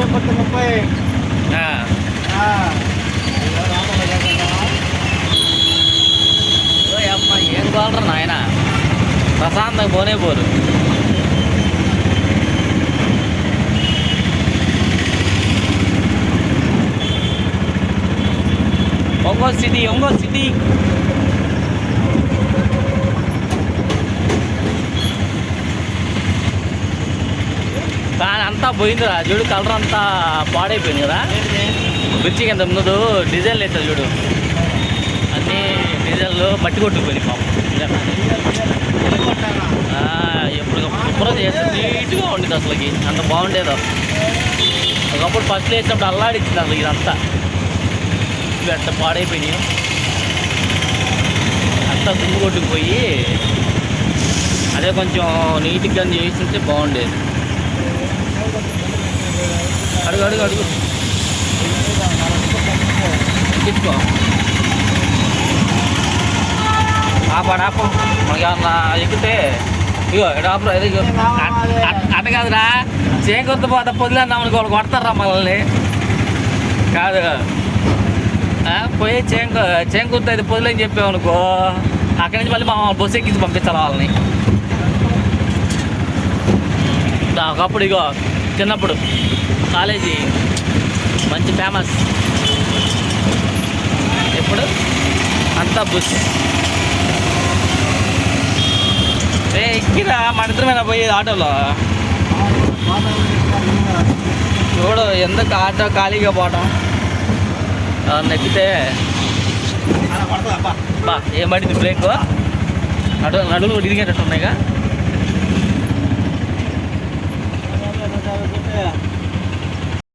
ముప్పై ముప్పై అమ్మ ఏం గోలరా నాయన? ప్రశాంతంగా పోనే పోరు. Ongole city Ongole city. కానీ అంతా పోయిందిరా. చూడు కలర్ అంతా పాడైపోయింది కదా. బ్రిడ్జి కింద ముందు డిజైన్లు లేదు చూడు. అన్నీ డిజైన్లు మట్టి కొట్టుకుపోయింది పాపం. ఎప్పుడు శుభ్రం చేస్తే నీట్గా ఉండేది అసలుకి. అంత బాగుండేదో ఒకప్పుడు ఫస్ట్ వేసినప్పుడు అల్లాడిచ్చింది అసలు ఇదంతా. ఇవి అంత పాడైపోయినాయి. అంతా దుమ్ము కొట్టుకుపోయి అదే కొంచెం నీట్గా ఉంటే బాగుండేది. అడుగు అడుగు అడుగు. ఆపాడు ఆపు మనకి ఏమన్నా ఎక్కితే ఇగో అట్- అట్- అట్ట కాదురా. చేకొద్దు పోతే పొదిలేద్దాం అనుకో వాళ్ళు కొడతారా మనల్ని. కాదు పోయి చేంక చేంకుర్తి అయితే పొదిలేని చెప్పామనుకో అక్కడి నుంచి మళ్ళీ మా బస్సు ఎక్కించి పంపించాలి వాళ్ళని. ఒకప్పుడు ఇగో చిన్నప్పుడు. కాలేజీ. మంచి ఫేమస్. ఎప్పుడు? అంతా బుస్. ఏ ఎక్కిరా మన ఇద్దరమైనా పోయేది ఆటోలో. చూడు ఎందుకు ఆటో ఖాళీగా పోవటం? ఎక్కితే బా ఏం పడింది బ్రేక్? నడు నడులు ఇరిగేటట్టు ఉన్నాయిగా?